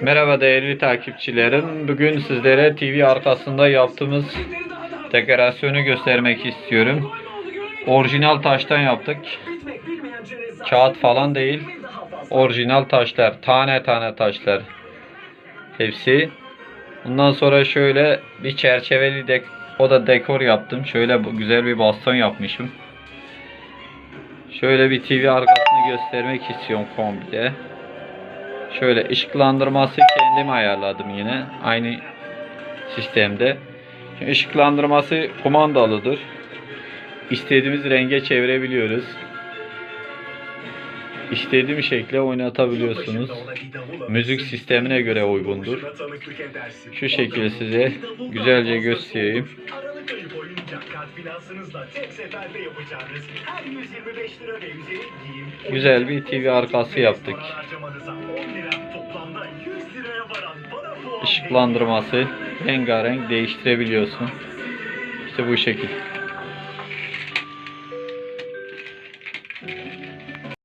Merhaba değerli takipçilerim. Bugün sizlere TV arkasında yaptığımız dekorasyonu göstermek istiyorum. Orijinal taştan yaptık. Kağıt falan değil. Orijinal taşlar. Tane tane taşlar. Hepsi. Ondan sonra şöyle bir çerçeveli dek o da dekor yaptım. Şöyle güzel bir baston yapmışım. Şöyle bir TV arkasını göstermek istiyorum komple. Şöyle ışıklandırması kendim ayarladım yine. Aynı sistemde. Şimdi ışıklandırması kumandalıdır. İstediğimiz renge çevirebiliyoruz. İstediğim şekle oynatabiliyorsunuz. Müzik sistemine göre uygundur. Şu şekilde size güzelce göstereyim. Aralık ayı boyunca kart finansınızla tek seferde yapacağınız her 125 lira ve üzeri giyim. Güzel bir TV arkası yaptık. Işıklandırması rengarenk değiştirebiliyorsun. İşte bu şekilde.